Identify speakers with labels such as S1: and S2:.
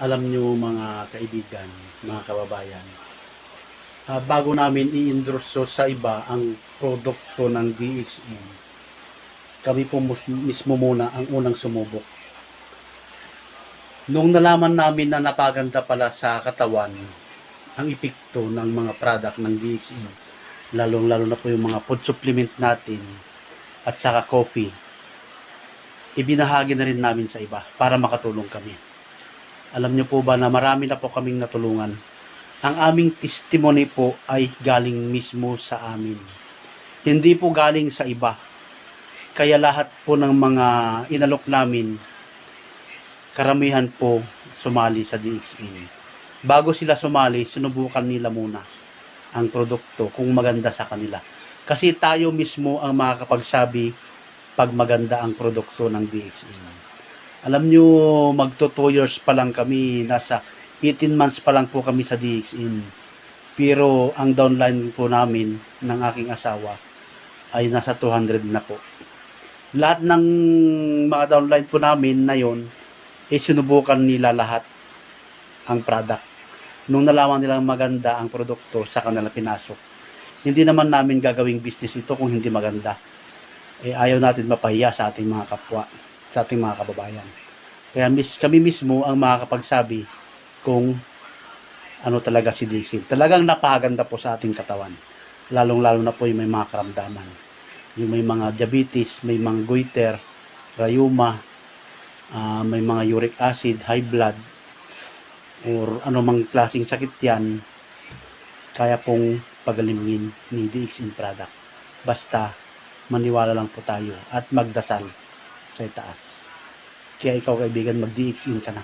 S1: alam nyo mga kaibigan, mga kababayan, ah, bago namin i-endorso sa iba ang produkto ng DXE, kami po mismo muna ang unang sumubok. Nung nalaman namin na napaganda pala sa katawan ang epekto ng mga product ng DXE, lalong-lalo na po yung mga food supplement natin at saka coffee, ibinahagi na rin namin sa iba para makatulong kami. Alam niyo po ba na marami na po kaming natulungan. Ang aming testimony po ay galing mismo sa amin. Hindi po galing sa iba. Kaya lahat po ng mga inalok namin, karamihan po sumali sa DXE. Bago sila sumali, sinubukan nila muna ang produkto kung maganda sa kanila. Kasi tayo mismo ang makakapagsabi pag maganda ang produkto ng DXE. Alam nyo, magto 2 years pa lang kami, nasa 18 months pa lang po kami sa DXE. Pero ang downline po namin ng aking asawa ay nasa 200 na po. Lahat ng mga downline po namin na yon, eh sinubukan nila lahat ang product. Nung nalaman nilang maganda ang produkto, sa kanila pinasok. Hindi naman namin gagawing business ito kung hindi maganda eh, ayaw natin mapahiya sa ating mga kapwa, sa ating mga kababayan. Kaya kami mismo ang makakapagsabi kung ano talaga si Dixie. Talagang napakaganda po sa ating katawan. Lalong-lalo na po yung may mga karamdaman. Yung may mga diabetes, may mga goiter, rayuma, ah, may mga uric acid, high blood, or anumang klaseng sakit yan, kaya pong pagalimingin ni DXN product. Basta maniwala lang po tayo at magdasal sa itaas. Kaya ikaw kaibigan, mag-DXin ka na.